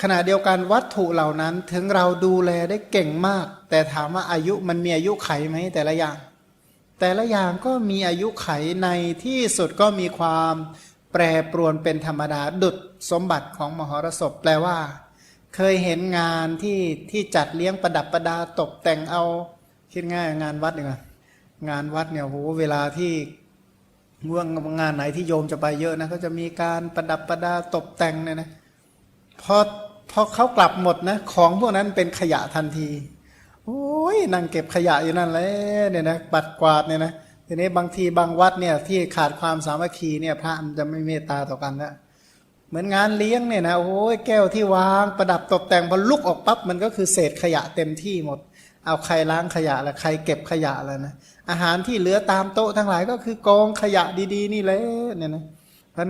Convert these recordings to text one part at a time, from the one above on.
ขณะเดียวกันวัตถุเหล่านั้นถึงเราดูแลได้เก่งมาก แต่ถามว่าอายุมันมีอายุไขไหมแต่ละอย่าง แต่ละอย่างก็มีอายุไขในที่สุดก็มีความแปรปรวนเป็นธรรมดาดุดสมบัติของมหรสพแปลว่า เคยเห็นงานที่ที่จัดเลี้ยงประดับประดาตกแต่งเอา คิดง่ายงานวัดเนี่ยงานวัดเนี่ยโหเวลาที่ว่างานไหนที่โยมจะไปเยอะนะก็จะมีการประดับประดาตกแต่งเนี่ยนะพอ พอเขากลับหมดนะ ของพวกนั้นเป็นขยะทันที โอ้ยนั่งเก็บขยะอยู่นั่นแหละเนี่ยนะปัดกวาดเนี่ยนะทีนี้บางทีบางวัดเนี่ยที่ขาดความสามัคคีเนี่ย พระมันจะไม่เมตตาต่อกันแล้วเหมือนงานเลี้ยงเนี่ยนะโอ้ยแก้วที่วางประดับตกแต่งพอลุกออกปั๊บมันก็คือเศษขยะเต็มที่หมด เอาใครล้างขยะละใครเก็บขยะล้วนะอาหารที่เหลือตามโต๊ะทั้งหลายก็คือกองขยะดี ๆ นี่แหละเนี่ยนะเพราะ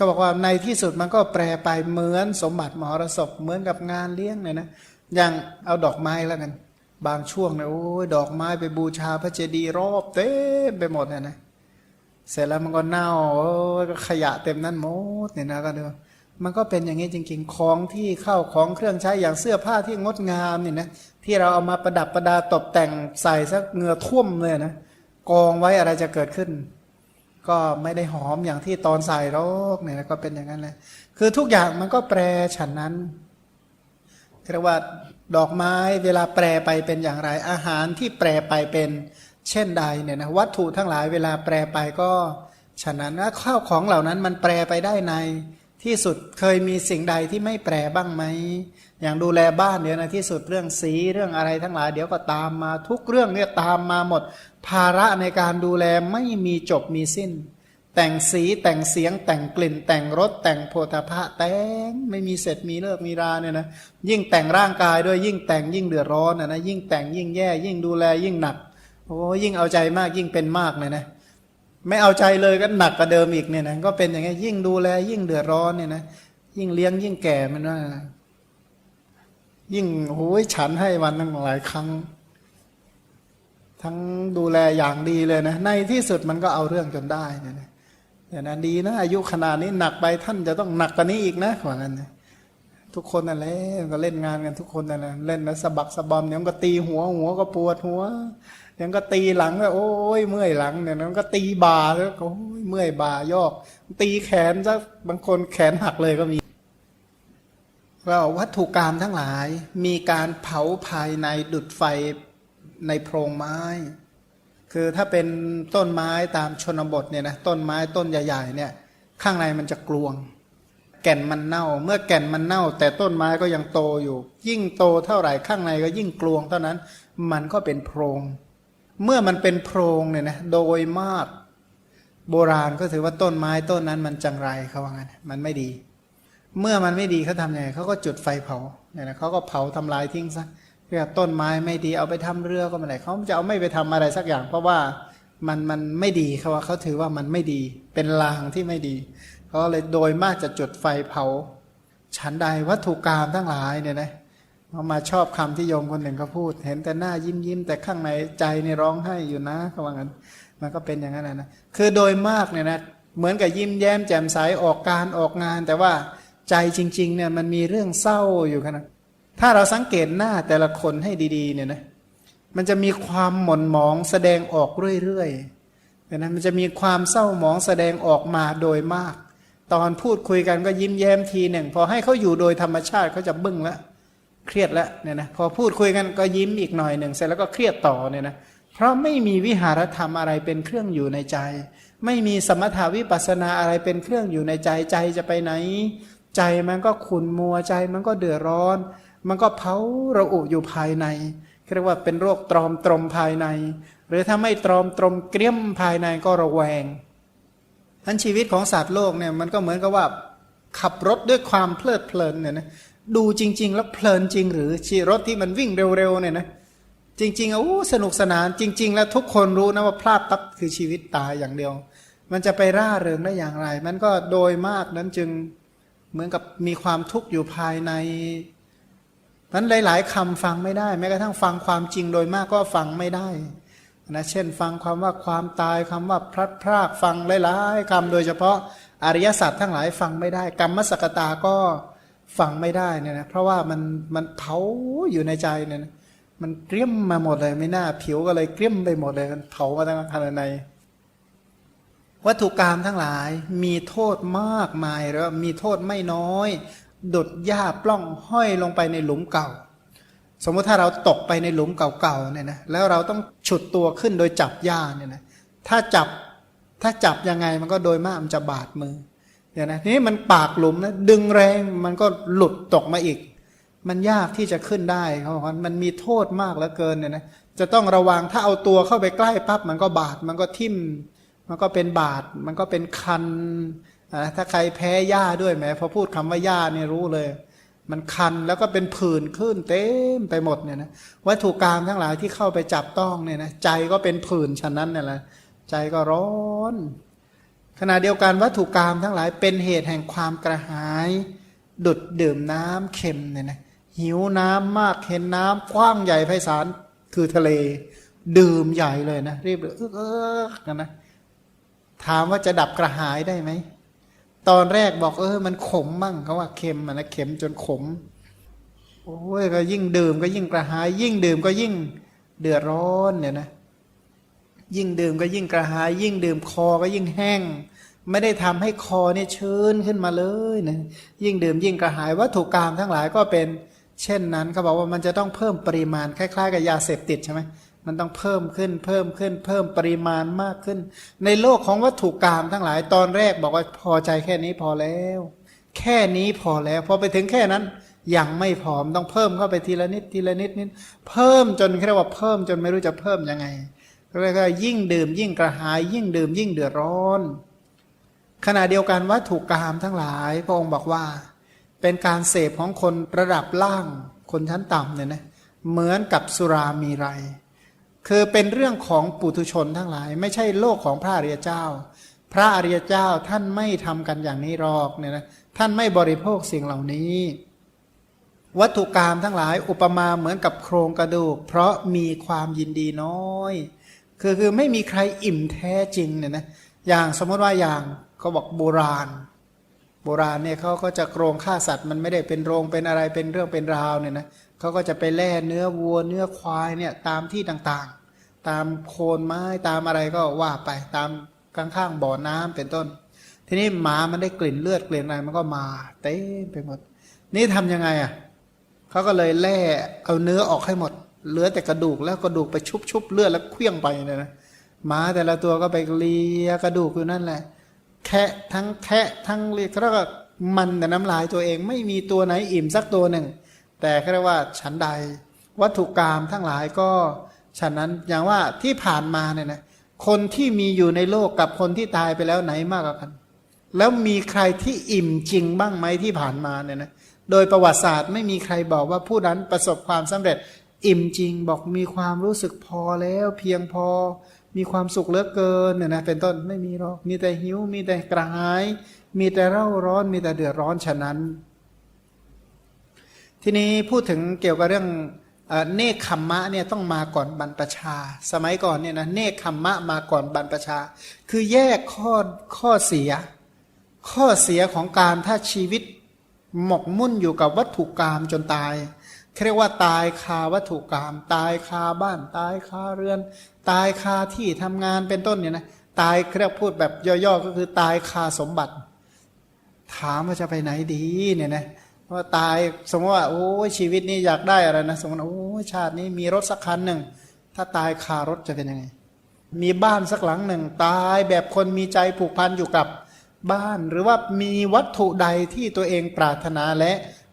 ก็บอกว่าในที่สุดมันก็แปรไปเหมือนสมบัติมหรสพเหมือนกับงานเลี้ยงเนี่ยนะอย่างเอาดอกไม้แล้วกันบางช่วงเนี่ยโอ้ยดอกไม้ไปบูชาพระเจดีย์รอบเต็มไปหมดเนี่ยนะเสร็จแล้วมันก็เน่าโอ้ยก็ขยะเต็มนั่นหมดเนี่ยนะก็ดูมันก็เป็นอย่างนี้จริง ๆ ของที่เข้าของเครื่องใช้อย่างเสื้อผ้าที่งดงามเนี่ยนะที่เราเอามาประดับประดาตกแต่งใส่สักเหงื่อท่วมเลยนะกองไว้อะไรจะเกิดขึ้น ก็ไม่ได้หอมอย่างที่ตอนใส่หรอกเนี่ยนะก็เป็นอย่างนั้นแหละคือทุกอย่างมันก็แปรฉันนั้นเรียกว่าดอกไม้เวลาแปรไปเป็นอย่างไร อาหารที่แปรไปเป็นเช่นใดเนี่ยนะวัตถุทั้งหลายเวลาแปรไปก็ฉะนั้นนะข้าวของเหล่านั้นมันแปรไปได้ในที่สุดเคยมีสิ่งใดที่ไม่แปรบ้างไหม อย่างดูแลบ้านเดี๋ยวในที่สุดเรื่องสีเรื่องอะไรทั้งหลายเดี๋ยวก็ตามมาทุกเรื่องเนี่ยตามมาหมด ภาระในการดูแลไม่มีจบมีสิ้น แต่งสีแต่งเสียงแต่งกลิ่น แต่งรสแต่งโพธาภะแต่งไม่มีเสร็จมีเลิกมีราเนี่ยนะยิ่งแต่งร่างกายด้วยยิ่งแต่งยิ่งเดือดร้อนนะนะยิ่งแต่งยิ่งแย่ ยิ่งดูแลยิ่งหนักโอ้ยิ่งเอาใจมากยิ่งเป็นมากเลยนะไม่เอาใจเลยก็หนักกว่าเดิมอีกเนี่ยนะก็เป็นอย่างนี้ยิ่งดูแลยิ่งเดือดร้อนเนี่ยนะยิ่งเลี้ยงยิ่งแก่มันว่า ยิ่งโอ้ยฉันให้วันตั้งหลายครั้ง ทั้งดูแลอย่างดีเลยนะ ในที่สุดมันก็เอาเรื่องจนได้เนี่ยนะอย่างนั้นดีนะอายุขนาดนี้หนักไปท่านจะต้องหนักกว่านี้อีกนะว่างั้นนะทุกคนนั่นแหละก็เล่นงานกันทุกคนนั่นแหละเล่นแล้วสะบักสะบอมเนี่ยก็ตีหัวหัวก็ปวดหัวยังก็ตีหลังก็โอ้ยเมื่อยหลังเนี่ยมันก็ตีบ่าแล้วโอ้ยเมื่อยบ่ายอก ตีแขนซะบางคนแขนหักเลยก็มีว่าวัตถุกรรมทั้งหลาย มีการเผาภายในดุดไฟ ในโพรงไม้ คือถ้าเป็นต้นไม้ตามชนบทเนี่ยนะต้นไม้ต้นใหญ่ๆเนี่ยข้างในมันจะกลวง แก่นมันเน่า เมื่อแก่นมันเน่า แต่ต้นไม้ก็ยังโตอยู่ ยิ่งโตเท่าไหร่ข้างในก็ยิ่งกลวงเท่านั้น มันก็เป็นโพรง เมื่อมันเป็นโพรงเนี่ยนะโดยมาก โบราณก็ถือว่าต้นไม้ต้นนั้นมันจังไรเขาว่างั้นมันไม่ดี เมื่อมันไม่ดีเขาทำยังไงเขาก็จุดไฟเผาเนี่ยนะเขาก็เผาทำลายทิ้งซะ เพื่อต้นไม้ไม่ดีเอาไปทำเรือก็ไม่ได้เขาจะเอาไม่ไปทำอะไรสักอย่าง เพราะว่ามันมันไม่ดีเขาว่าเขาถือว่ามันไม่ดีเป็นลางที่ไม่ดีเขาเลยโดยมากจะจุดไฟเผาฉันใดวัตถุกรรมทั้งหลายเนี่ยนะเขามาชอบคำที่โยมคนหนึ่งเขาพูด เห็นแต่หน้ายิ้มยิ้มแต่ข้างในใจนี่ร้องไห้อยู่นะเขาว่างั้น มันก็เป็นอย่างนั้นนะคือโดยมากเนี่ยนะเหมือนกับยิ้มแย้มแจ่มใสออกการออกงาน แต่ว่าใจจริงๆเนี่ยมันมีเรื่องเศร้าอยู่ขนาด ถ้าเราสังเกตหน้าแต่ละคนให้ดีๆเนี่ยนะมันจะมีความหม่นหมองแสดงออกเรื่อยๆเนี่ยนะมันจะมีความเศร้าหมองแสดงออกมาโดยมาก ตอนพูดคุยกันก็ยิ้มแย้มทีหนึ่ง พอให้เขาอยู่โดยธรรมชาติเขาจะบึ้งละเครียดล้วเนี่ยนะพอพูดคุยกันก็ยิ้มอีกหน่อยหนึ่งเสร็จแล้วก็เครียดต่อเนี่ยนะเพราะไม่มีวิหารธรรมอะไรเป็นเครื่องอยู่ในใจ ไม่มีสมถาวิปัสนาอะไรเป็นเครื่องอยู่ในใจใจจะไปไหน ใจมันก็ขุนมัวใจมันก็เดือดร้อน มันก็เผาระอุอยู่ภายในเรียกว่าเป็นโรคตรอมตรมภายใน หรือถ้าไม่ตรอมตรมเกลี้ยมภายในก็ระแวงทั้นชีวิตของสัตว์โลกเนี่ยมันก็เหมือนกับว่าขับรถด้วยความเพลิดเพลินเนี่ยนะดูจริง ๆ แล้วเพลินจริง หรือชีรถที่มันวิ่งเร็วๆเนี่ยนะจริงๆโอ้สนุกสนานจริง ๆ แล้วทุกคนรู้นะว่าพลาดตับคือชีวิตตายอย่างเดียว มันจะไปร่าเริงได้อย่างไร มันก็โดยมากนั้นจึงเหมือนกับมีความทุกข์อยู่ภายใน นั้นหลาย ๆคำฟังไม่ได้ แม้กระทั่งฟังความจริงโดยมากก็ฟังไม่ได้นะเช่น ฟังความว่าความตายคำว่าพลัดพรากฟังหลายๆคำโดยเฉพาะอริยสัจทั้งหลายฟังไม่ได้ กรรมสกตาก็ฟังไม่ได้เนี่ยนะเพราะว่ามันมันเผาอยู่ในใจเนี่ยนะมันเกลี้ยมมาหมดเลยไม่น่าผิวก็เลยเกลี้ยมไปหมดเลยมันเผามาตั้งภายใน วัตถุกรรมทั้งหลายมีโทษมากมายแล้วมีโทษไม่น้อย ดุดหญ้าปล้องห้อยลงไปในหลุมเก่า สมมติถ้าเราตกไปในหลุมเก่าๆเนี่ยนะแล้วเราต้องฉุดตัวขึ้นโดยจับหญ้าเนี่ยนะถ้าจับถ้าจับยังไงมันก็โดยมากมันจะบาดมือเนี่ยนะทีนี้มันปากหลุมนะดึงแรงมันก็หลุดตกมาอีก มันยากที่จะขึ้นได้เขาบอกว่ามันมีโทษมากเหลือเกินเนี่ยนะจะต้องระวังถ้าเอาตัวเข้าไปใกล้ปั๊บมันก็บาดมันก็ทิ่ม มันก็เป็นบาดมันก็เป็นคัน อ่าถ้าใครแพ้หญ้าด้วยแหมพอพูดคำว่าหญ้าเนี่ยรู้เลย มันคันแล้วก็เป็นผื่นขึ้นเต็มไปหมดเนี่ยนะวัตถุกรรมทั้งหลายที่เข้าไปจับต้องเนี่ยนะใจก็เป็นผื่นฉะนั้นเนี่ยแหละใจก็ร้อนขณะเดียวกันวัตถุกรรมทั้งหลายเป็นเหตุแห่งความกระหาย ดุดดื่มน้ำเค็มเนี่ยนะหิวน้ำมากเห็นน้ำกว้างใหญ่ไพศาลคือทะเล ดื่มใหญ่เลยนะรีบเลยเออเออกันนะถามว่าจะดับกระหายได้ไหม ตอนแรกบอกเออมันขมมั่งเขาว่าเค็มนะเค็มจนขม โอ้ยก็ยิ่งดื่มก็ยิ่งกระหาย ยิ่งดื่มก็ยิ่งเดือดร้อนเนี่ยนะ ยิ่งดื่มก็ยิ่งกระหาย ยิ่งดื่มคอก็ยิ่งแห้ง ไม่ได้ทำให้คอเนี่ยชื้นขึ้นมาเลยนะยิ่งดื่มยิ่งกระหายวัตถุกรรมทั้งหลายก็เป็น เช่นนั้นเขาบอกว่ามันจะต้องเพิ่มปริมาณคล้ายๆ กับยาเสพติดใช่ไหม มันต้องเพิ่มขึ้นเพิ่มขึ้น เพิ่มปริมาณมากขึ้น ในโลกของวัตถุกรรมทั้งหลายตอนแรกบอกว่าพอใจแค่นี้พอแล้ว แค่นี้พอแล้วพอไปถึงแค่นั้นยังไม่พอมต้องเพิ่มเข้าไปทีละนิดทีละนิดนิดเพิ่มจนเรียกว่าเพิ่มจนไม่รู้จะเพิ่มยังไงเรียกว่ายิ่งดื่ม ยิ่งกระหาย ยิ่งดื่มยิ่งเดือดร้อน ขณะเดียวกันวัตถุกรรมทั้งหลายพระองค์บอกว่า เป็นการเสพของคนระดับล่างคนชั้นต่ำเนี่ยนะเหมือนกับสุรามีไร คือเป็นเรื่องของปุถุชนทั้งหลาย ไม่ใช่โลกของพระอริยเจ้า พระอริยเจ้าท่านไม่ทำกันอย่างนี้หรอกเนี่ยนะท่านไม่บริโภคสิ่งเหล่านี้ วัตถุกรรมทั้งหลายอุปมาเหมือนกับโครงกระดูก เพราะมีความยินดีน้อย คือคือไม่มีใครอิ่มแท้จริงเนี่ยนะอย่างสมมติว่าอย่างเขาบอกโบราณ โบราณเนี่ยเขาก็จะโกรงฆ่าสัตว์มันไม่ได้เป็นโรงเป็นอะไรเป็นเรื่องเป็นราวเนี่ยนะเขาก็จะไปแล่เนื้อวัวเนื้อควายเนี่ยตามที่ต่างๆ ตามโคนไม้ตามอะไรก็ว่าไปตามข้างๆบ่อน้ำเป็นต้น ทีนี้หมามันได้กลิ่นเลือดกลิ่นอะไรมันก็มาเต็มไปหมด นี่ทำยังไงอะเขาก็เลยแล่เอาเนื้อออกให้หมด เหลือแต่กระดูกแล้วกระดูกไปชุบๆเลือดแล้วเคลี้ยงไปเนี่ยนะหมาแต่ละตัวก็ไปเลียกระดูกอยู่นั่นแหละ แคะทั้งแคะทั้งเรียกเขาเรียกว่ามันแต่น้ำลายตัวเองไม่มีตัวไหนอิ่มสักตัวหนึ่ง แต่เขาเรียกว่าฉันใด วัตถุกรรมทั้งหลายก็ฉะนั้นอย่างว่าที่ผ่านมาเนี่ยนะคนที่มีอยู่ในโลกกับคนที่ตายไปแล้วไหนมากกว่ากัน แล้วมีใครที่อิ่มจริงบ้างไหมที่ผ่านมาเนี่ยนะโดยประวัติศาสตร์ไม่มีใครบอกว่าผู้นั้นประสบความสำเร็จ อิ่มจริงบอกมีความรู้สึกพอแล้วเพียงพอ มีความสุขเหลือเกินเนี่ยนะเป็นต้นไม่มีหรอกมีแต่หิว มีแต่กระหาย มีแต่เร่าร้อนมีแต่เดือดร้อนฉะนั้น ทีนี้พูดถึงเกี่ยวกับเรื่องเออเนคขมมะเนี่ยต้องมาก่อนบรรพชา สมัยก่อนเนี่ยนะเนคขมมะมาก่อนบรรพชา คือแยกข้อข้อเสีย ข้อเสียของการถ้าชีวิตหมกมุ่นอยู่กับวัตถุกรรมจนตาย เรียกว่าตายคาวัตถุกรรมตายคาบ้าน ตายคาเรือน ตายคาที่ทำงานเป็นต้นเนี่ยนะตายเรียกพูดแบบย่อๆก็คือตายคาสมบัติ ถามว่าจะไปไหนดีเนี่ยนะว่าตายสมมติว่าโอ้ชีวิตนี้อยากได้อะไรนะสมมติโอ้ชาตินี้มีรถสักคันหนึ่ง ถ้าตายคารถจะเป็นยังไง มีบ้านสักหลังหนึ่ง ตายแบบคนมีใจผูกพันอยู่กับบ้าน หรือว่ามีวัตถุใดที่ตัวเองปรารถนาและ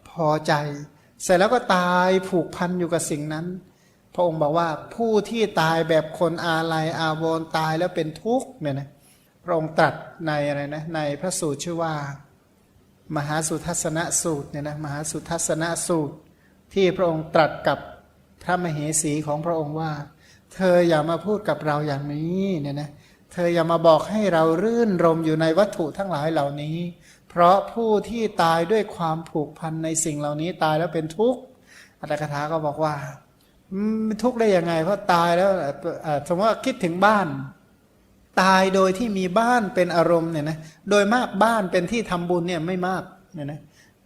พอใจ เสร็จแล้วก็ตายผูกพันอยู่กับสิ่งนั้น พระองค์บอกว่าผู้ที่ตายแบบคนอาลัยอาวรตายแล้วเป็นทุกข์เนี่ยนะพระองค์ตรัสในอะไรนะในพระสูตรชื่อว่า มหาสุทัศนสูตรเนี่ยนะมหาสุทัศนสูตร ที่พระองค์ตรัสกับพระมเหสีของพระองค์ว่า เธออย่ามาพูดกับเราอย่างนี้เนี่ยนะเธออย่ามาบอกให้เรารื่นรมอยู่ในวัตถุทั้งหลายเหล่านี้ เพราะผู้ที่ตายด้วยความผูกพันในสิ่งเหล่านี้ตายแล้วเป็นทุกข์อัตถกถาก็บอกว่าทุกข์ได้ยังไง เพราะตายแล้วสมมติว่าคิดถึงบ้าน ตายโดยที่มีบ้านเป็นอารมณ์เนี่ยนะโดยมากบ้านเป็นที่ทำบุญเนี่ยไม่มากเนี่ยนะ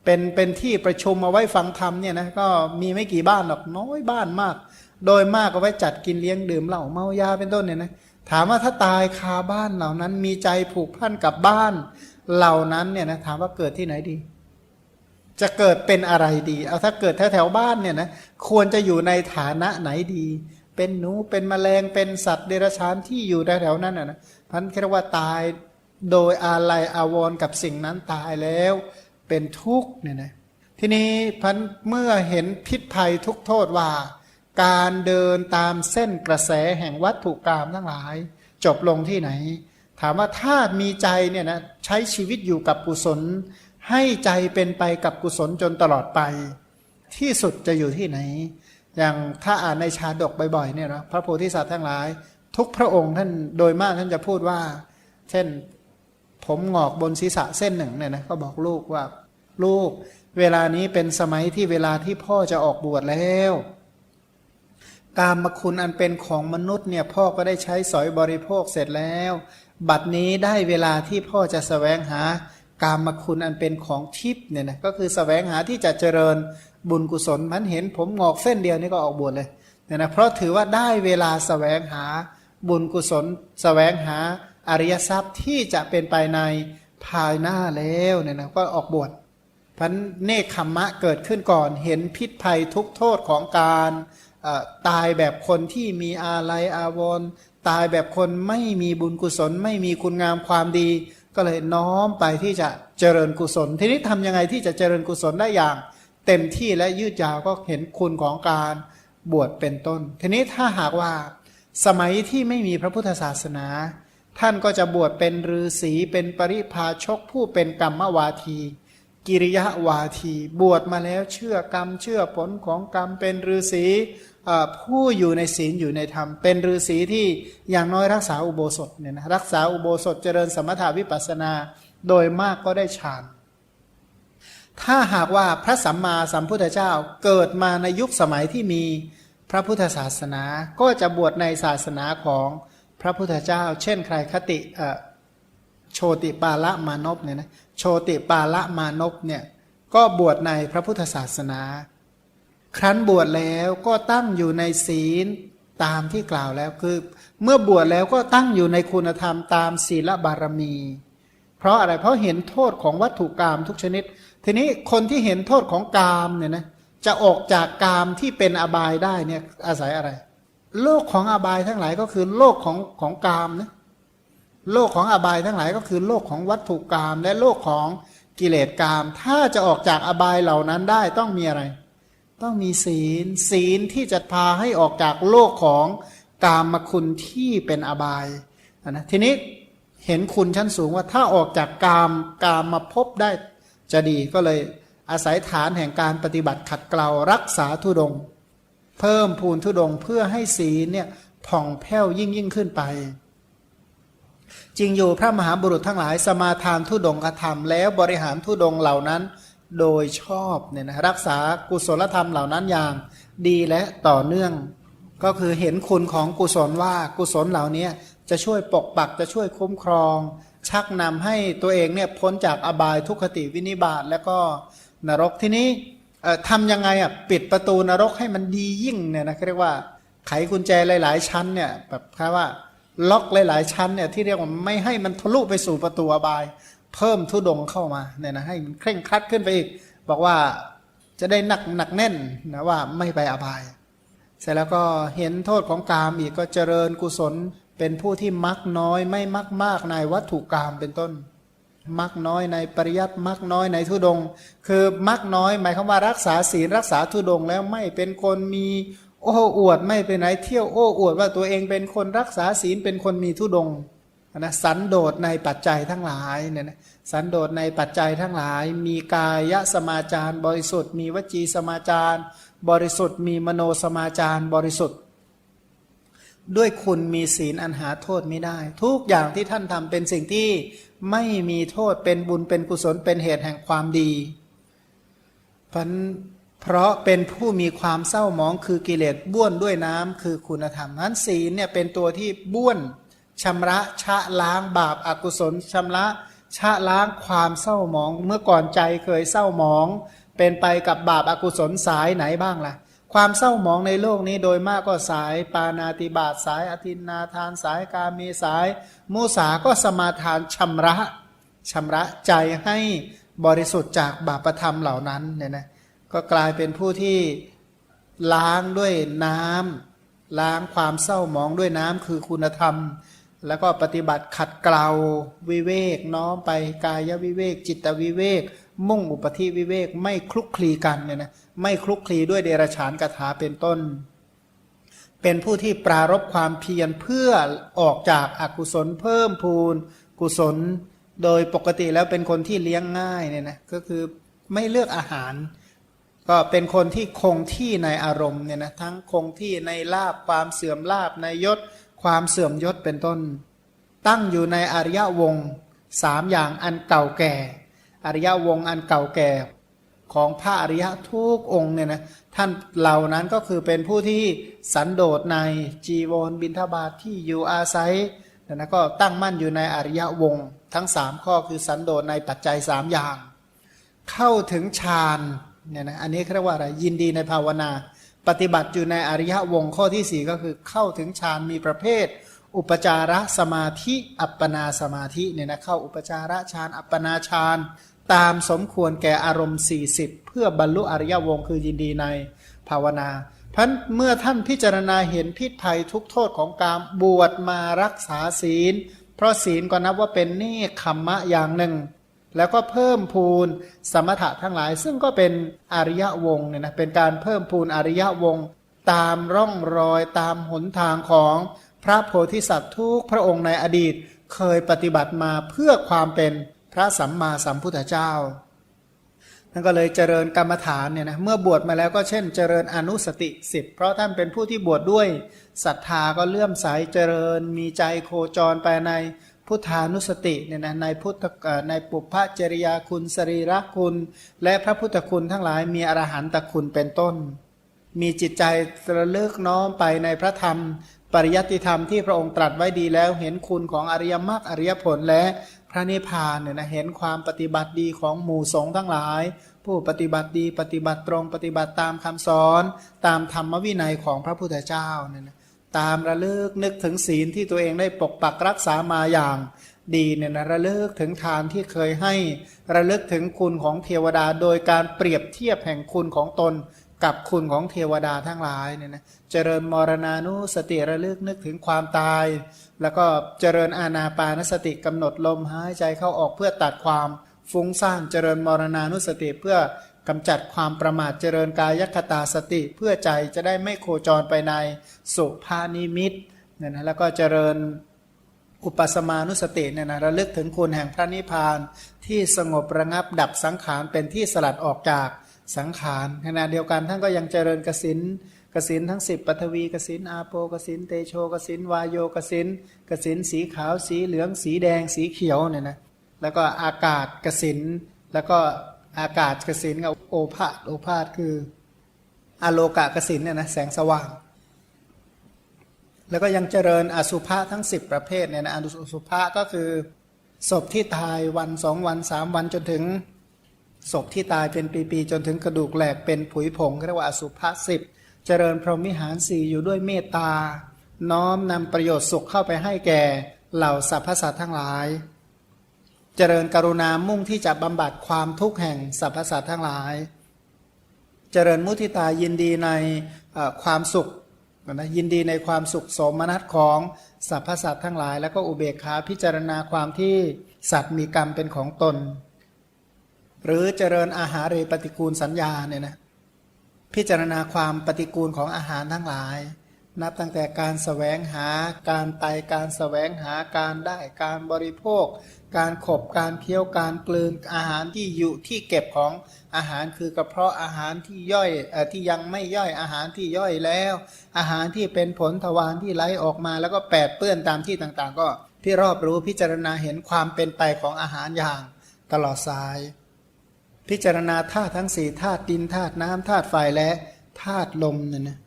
เป็นเป็นที่ประชุมเอาไว้ฟังธรรมเนี่ยนะก็มีไม่กี่บ้านหรอกน้อยบ้านมาก โดยมากก็ไว้จัดกินเลี้ยงดื่มเหล้าเมายาเป็นต้นเนี่ยนะถามว่าถ้าตายคาบ้านเหล่านั้นมีใจผูกพันกับบ้าน เหล่านั้นเนี่ยนะถามว่าเกิดที่ไหนดี จะเกิดเป็นอะไรดี เอาถ้าเกิดแถวแถวบ้านเนี่ยนะควรจะอยู่ในฐานะไหนดี เป็นหนูเป็นแมลงเป็นสัตว์เดรัจฉานที่อยู่แถวๆนั้นนะนะพันเรียกว่าตายโดยอาลัยอาวร์กับสิ่งนั้นตายแล้วเป็นทุกข์เนี่ยนะทีนี้พันเมื่อเห็นพิษภัยทุกโทษว่า การเดินตามเส้นกระแสแห่งวัตถุกรรมทั้งหลาย จบลงที่ไหน ถามว่าถ้ามีใจเนี่ยนะใช้ชีวิตอยู่กับกุศล ให้ใจเป็นไปกับกุศลจนตลอดไป ที่สุดจะอยู่ที่ไหน อย่างถ้าอ่านในชาดกบ่อยๆเนี่ยนะพระโพธิสัตว์ทั้งหลาย ทุกพระองค์ท่านโดยมากท่านจะพูดว่า เช่นผมงอกบนศีรษะเส้นหนึ่งเนี่ยนะก็บอกลูกว่าลูกเวลานี้เป็นสมัยที่เวลาที่พ่อจะออกบวชแล้วกามคุณอันเป็นของมนุษย์เนี่ยพ่อก็ได้ใช้สอยบริโภคเสร็จแล้ว บัดนี้ได้เวลาที่พ่อจะสแสวงหากามคุณอันเป็นของทิพย์เนี่ยนะก็คือสแสวงหาที่จะเจริญบุญกุศลมันเห็นผมงอกเส้นเดียวนี่ก็ออกบวชเลยเนี่ยนะเพราะถือว่าได้เวลาสแสวงหาบุญกุศลสแสวงหาอริยทรัพย์ที่จะเป็นไปในภายหน้าแล้วเนี่ยนะก็ออกบวชพันเนคขมมะเกิดขึ้นก่อน เห็นพิษภัยทุกโทษของการเอ่อตายแบบคนที่มีอาลัยอาวร ตายแบบคนไม่มีบุญกุศล ไม่มีคุณงามความดี ก็เลยน้อมไปที่จะเจริญกุศล ทีนี้ทำยังไงที่จะเจริญกุศลได้อย่าง เต็มที่และยืดยาวก็เห็นคุณของการบวชเป็นต้น ทีนี้ถ้าหากว่าสมัยที่ไม่มีพระพุทธศาสนา ท่านก็จะบวชเป็นฤาษีเป็นปริพาชกผู้เป็นกรรมวาที กิริยาวาที บวชมาแล้วเชื่อกรรมเชื่อผลของกรรมเป็นฤาษี ผู้อยู่ในศีลอยู่ในธรรม เป็นฤาษีที่อย่างน้อยรักษาอุโบสถเนี่ยนะรักษาอุโบสถเจริญสมถาวิปัสสนา โดยมากก็ได้ฌานถ้าหากว่าพระสัมมาสัมพุทธเจ้าเกิดมาในยุคสมัยที่มีพระพุทธศาสนา ก็จะบวชในศาสนาของพระพุทธเจ้า เช่นใครคติโชติปาละมานพเนี่ยนะโชติปาละมานพเนี่ยก็บวชในพระพุทธศาสนา ครั้นบวชแล้วก็ตั้งอยู่ในศีลตามที่กล่าวแล้วคือ เมื่อบวชแล้วก็ตั้งอยู่ในคุณธรรมตามศีลบารมี เพราะอะไรเพราะเห็นโทษของวัตถุกรรมทุกชนิด ทีนี้คนที่เห็นโทษของกามเนี่ยนะจะออกจากกามที่เป็นอบายได้เนี่ยอาศัยอะไร โลกของอบายทั้งหลายก็คือโลกของของกามนะโลกของอบายทั้งหลายก็คือโลกของวัตถุกรรมและโลกของกิเลสกรรมถ้าจะออกจากอบายเหล่านั้นได้ต้องมีอะไร ต้องมีศีล ศีลที่จะพาให้ออกจากโลกของกามคุณที่เป็นอบายนะทีนี้เห็นคุณชั้นสูงว่าถ้าออกจากกามกามมาพบได้จะดีก็เลยอาศัยฐานแห่งการปฏิบัติขัดเกลารักษาทุดงค์เพิ่มพูนทุดงค์เพื่อให้ศีลเนี่ยผ่องแผ้วยิ่งยิ่งขึ้นไป จริงอยู่พระมหาบุรุษทั้งหลายสมาทานทุดงคธรรมแล้วบริหารทุดงเหล่านั้น โดยชอบเนี่ยนะรักษากุศลธรรมเหล่านั้นอย่างดีและต่อเนื่อง ก็คือเห็นคุณของกุศลว่ากุศลเหล่านี้จะช่วยปกปักจะช่วยคุ้มครอง ชักนำให้ตัวเองเนี่ยพ้นจากอบายทุกขติวินิบาตแล้วก็นรกที่นี้ทำยังไงอะปิดประตูนรกให้มันดียิ่งเนี่ยนะเขาเรียกว่าไขกุญแจหลาย ๆ ชั้นเนี่ยแบบคว่าล็อกหลาย ๆ ชั้นเนี่ยที่เรียกว่าไม่ให้มันทะลุไปสู่ประตูอบาย เพิ่มทุดงเข้ามาเนี่ยนะให้มันเคร่งครัดขึ้นไปอีก บอกว่าจะได้หนักหนักแน่นนะว่าไม่ไปอบาย เสร็จแล้วก็เห็นโทษของกามอีกก็เจริญกุศลเป็นผู้ที่มักน้อยไม่มักมากในวัตถุกามเป็นต้น มักน้อยในปริยัติมักน้อยในทุดง คือมักน้อยหมายความว่ารักษาศีลรักษาทุดงแล้วไม่เป็นคนมีโอ้อวดไม่ไปไหนเที่ยวโอ้อวดว่าตัวเองเป็นคนรักษาศีลเป็นคนมีทุดง นะสันโดษในปัจจัยทั้งหลายเนี่ยนะสันโดษในปัจจัยทั้งหลาย มีกายสมาจารบริสุทธิ์ มีวจีสมาจารบริสุทธิ์ มีมโนสมาจารบริสุทธิ์ ด้วยคุณมีศีลอันหาโทษไม่ได้ ทุกอย่างที่ท่านทำเป็นสิ่งที่ไม่มีโทษเป็นบุญเป็นกุศลเป็นเหตุแห่งความดีเพราะเพราะเป็นผู้มีความเศร้าหมองคือกิเลสบ้วนด้วยน้ำคือคุณธรรมนั้นศีลเนี่ยเป็นตัวที่บ้วน ชำระชะล้างบาปอากุศลชำระชะล้างความเศร้าหมอง เมื่อก่อนใจเคยเศร้าหมอง เป็นไปกับบาปอากุศลสายไหนบ้างล่ะ ความเศร้าหมองในโลกนี้โดยมากก็สาย ปานาติบาตสายอธินนาทานสายกาเมสายมุสาก็สมาทานชำระชำระใจให้บริสุทธิ์จากบาปธรรมเหล่านั้นเนี่ยนะก็กลายเป็นผู้ที่ล้างด้วยน้ำล้างความเศร้าหมองด้วยน้ำคือคุณธรรม แล้วก็ปฏิบัติขัดเกลาวิเวก น้อมไปกายวิเวก จิตวิเวก มุ่งอุปธิวิเวก ไม่คลุกคลีกันเนี่ยนะไม่คลุกคลีด้วยเดรฉานกถาเป็นต้น เป็นผู้ที่ปรารบความเพียรเพื่อออกจากอากุศลเพิ่มพูนกุศล โดยปกติแล้วเป็นคนที่เลี้ยงง่ายเนี่ยนะก็คือไม่เลือกอาหาร ก็เป็นคนที่คงที่ในอารมณ์เนี่ยนะทั้งคงที่ในลาบความเสื่อมลาบในยศ ความเสื่อมยศเป็นต้น ตั้งอยู่ในอริยวงสามอย่างอันเก่าแก่ อริยวงอันเก่าแก่ ของพระอริยะทุกองค์เนี่ยนะท่านเหล่านั้นก็คือเป็นผู้ที่สันโดษในจีวรบินทบาทที่อยู่อาศัยนะนะก็ตั้งมั่นอยู่ในอริยวงทั้งสามข้อคือสันโดษในปัจจัยสามอย่าง เข้าถึงฌานเนี่ยนะอันนี้เรียกว่าอะไรยินดีในภาวนา ปฏิบัติอยู่ในอริยวงข้อที่สี่ก็คือเข้าถึงฌานมีประเภท อุปจารสมาธิอัปปนาสมาธิเนี่ยนะเข้าอุปจารฌานอัปปนาฌานตามสมควรแก่อารมณ์ 40 เพื่อบรรลุอริยวงคือยินดีในภาวนาพันเมื่อท่านพิจารณาเห็นพิษภัยทุกโทษของการบวชมารักษาศีล เพราะศีลก็นับว่าเป็นเนคขมมะอย่างหนึ่ง แล้วก็เพิ่มพูนสมถะทั้งหลาย ซึ่งก็เป็นอริยวงเนี่ยนะเป็นการเพิ่มพูนอริยวงตามร่องรอยตามหนทางของพระโพธิสัตว์ทุกพระองค์ในอดีตเคยปฏิบัติมาเพื่อความเป็นพระสัมมาสัมพุทธเจ้าท่านก็เลยเจริญกรรมฐานเนี่ยนะเมื่อบวชมาแล้วก็เช่น เจริญอนุสติสิบเพราะท่านเป็นผู้ที่บวชดด้วยศรัทธาก็เลื่อมใสเจริญมีใจโคจรไปใน พุทธานุสติเนี่ยนะในพุทธในปุพพจริยาคุณสรีระคุณ และพระพุทธคุณทั้งหลายมีอรหันตคุณเป็นต้น มีจิตใจระลึกน้อมไปในพระธรรม ปริยัติธรรมที่พระองค์ตรัสไว้ดีแล้วเห็นคุณของอริยมรรคอริยผลและพระนิพพานเนี่ยนะเห็นความปฏิบัติดีของหมู่สงฆ์ทั้งหลาย ผู้ปฏิบัติดีปฏิบัติตรงปฏิบัติตามคำสอน ตามธรรมวินัยของพระพุทธเจ้าเนี่ยนะ ตามระลึกนึกถึงศีลที่ตัวเองได้ปกปักรักษามาอย่างดีเนี่ยนะระลึกถึงทานที่เคยให้ระลึกถึงคุณของเทวดา โดยการเปรียบเทียบแห่งคุณของตน กับคุณของเทวดาทั้งหลายเนี่ยนะเจริญมรณานุสติระลึกนึกถึงความตาย แล้วก็เจริญอาณาปานสติกำหนดลมหายใจเข้าออกเพื่อตัดความฟุ้งซ่านเจริญมรณานุสติเพื่อ กำจัดความประมาทเจริญกายคตาสติเพื่อใจจะได้ไม่โคจรไปในสุภานิมิตเนี่ยนะแล้วก็เจริญอุปสมานุสติเนี่ยนะระลึกถึงคุณแห่งพระนิพพานที่สงบระงับดับสังขารเป็นที่สลัดออกจากสังขารขณะเดียวกันท่านก็ยังเจริญกสินกสินทั้ง 10ปฐวีกสินอาโปกสินเตโชกสินวายโยกสินกสินสีขาวสีเหลืองสีแดงสีเขียวเนี่ยนะแล้วก็อากาศกสินแล้วก็ อากาศกสินกับโอภาสโอภาสคืออโลกะกสินเนี่ยนะแสงสว่าง แล้วก็ยังเจริญอสุภะทั้ง 10 ประเภทเนี่ยนะอสุภะก็คือศพที่ตายวันสองวันสามวันจนถึงศพที่ตายเป็นปีๆจนถึงกระดูกแหลกเป็นผุยผงเรียกว่าอสุภะสิบเจริญพรหมิหารสี่อยู่ด้วยเมตตา น้อมนำประโยชน์สุขเข้าไปให้แก่เหล่าสรรพสัตว์ทั้งหลาย เจริญกรุณามุ่งที่จะบำบัดความทุกข์แห่งสรรพสัตว์ทั้งหลาย เจริญมุทิตายินดีในความสุขนะยินดีในความสุขสมนัตของสรรพสัตว์ทั้งหลาย แล้วก็อุเบกขาพิจารณาความที่สัตว์มีกรรมเป็นของตน หรือเจริญอาหารเรปฏิกูลสัญญาเนี่ยนะพิจารณาความปฏิกูลของอาหารทั้งหลาย นับตั้งแต่การสแสวงหาการไตการสแสวงหาการได้การบริโภค การขบการเคี้ยวการกลืนอาหารที่อยู่ที่เก็บของอาหารคือกระเพาะอาหารที่ย่อยอที่ยังไม่ย่อยอาหารที่ย่อยแล้ว อาหารที่เป็นผลทวารที่ไหลออกมาแล้วก็แปดเปื้อนตามที่ต่างๆ ก็ที่รอบรู้พิจารณาเห็นความเป็นไปของอาหารอย่าง ตลอดสาย พิจารณาธาตุทั้งสี่ธาตุดินธาตุน้ำธาตุไฟและธาตุลมเนี่ยนะ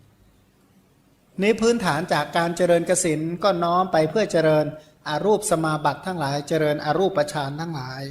นี้พื้นฐานจากการเจริญกสินก็น้อมไปเพื่อเจริญอารูปสมาบัติทั้งหลาย เจริญอารูปฌานทั้งหลาย